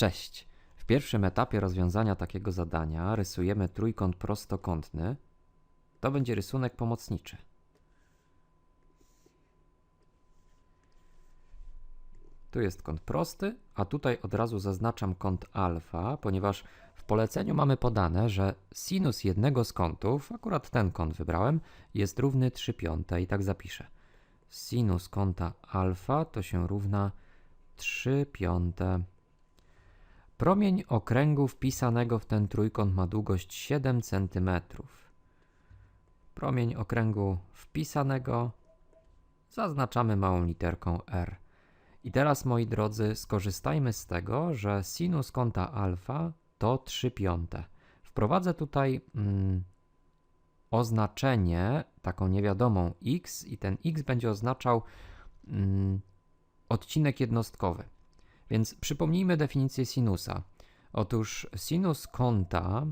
Cześć! W pierwszym etapie rozwiązania takiego zadania rysujemy trójkąt prostokątny. To będzie rysunek pomocniczy. Tu jest kąt prosty, a tutaj od razu zaznaczam kąt alfa, ponieważ w poleceniu mamy podane, że sinus jednego z kątów, akurat ten kąt wybrałem, jest równy 3 piąte i tak zapiszę. Sinus kąta alfa to się równa 3 piąte. Promień okręgu wpisanego w ten trójkąt ma długość 7 cm. Promień okręgu wpisanego zaznaczamy małą literką R. I teraz, moi drodzy, skorzystajmy z tego, że sinus kąta alfa to 3 piąte. Wprowadzę tutaj mm, oznaczenie, taką niewiadomą x, i ten x będzie oznaczał mm, odcinek jednostkowy. Więc przypomnijmy definicję sinusa. Otóż sinus kąta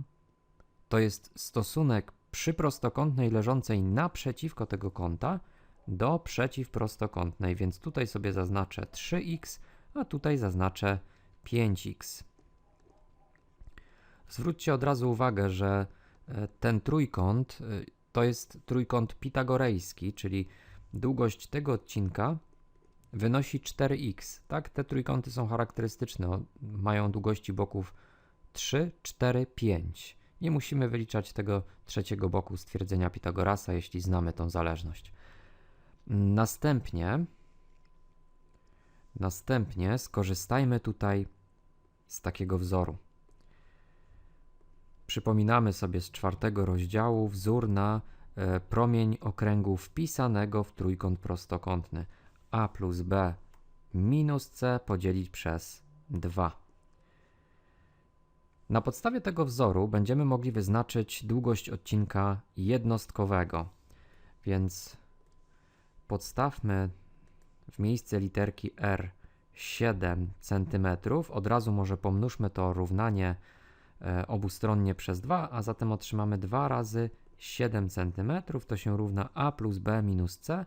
to jest stosunek przyprostokątnej leżącej naprzeciwko tego kąta do przeciwprostokątnej, więc tutaj sobie zaznaczę 3x, a tutaj zaznaczę 5x. Zwróćcie od razu uwagę, że e, ten trójkąt e, to jest trójkąt pitagorejski, czyli długość tego odcinka wynosi 4x. Tak, te trójkąty są charakterystyczne, mają długości boków 3, 4, 5. Nie musimy wyliczać tego trzeciego boku stwierdzenia Pitagorasa, jeśli znamy tą zależność. Następnie, następnie skorzystajmy tutaj z takiego wzoru. Przypominamy sobie z czwartego rozdziału wzór na e, promień okręgu wpisanego w trójkąt prostokątny a plus b minus c podzielić przez 2. Na podstawie tego wzoru będziemy mogli wyznaczyć długość odcinka jednostkowego, więc podstawmy w miejsce literki r 7 cm. Od razu może pomnóżmy to równanie e, obustronnie przez 2, a zatem otrzymamy 2 razy 7 cm, to się równa a plus b minus c,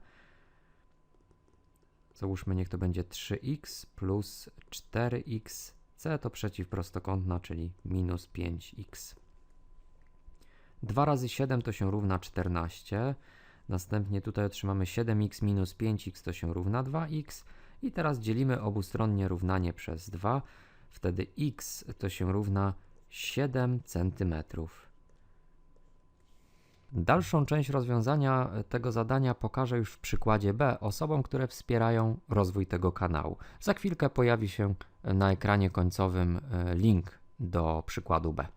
Załóżmy, niech to będzie 3x plus 4x. C to przeciwprostokątna, czyli minus 5x. 2 razy 7 to się równa 14. Następnie tutaj otrzymamy 7x minus 5x to się równa 2x. I teraz dzielimy obustronnie równanie przez 2. Wtedy x to się równa 7 centymetrów. Dalszą część rozwiązania tego zadania pokażę już w przykładzie B osobom, które wspierają rozwój tego kanału. Za chwilkę pojawi się na ekranie końcowym e, link do przykładu B.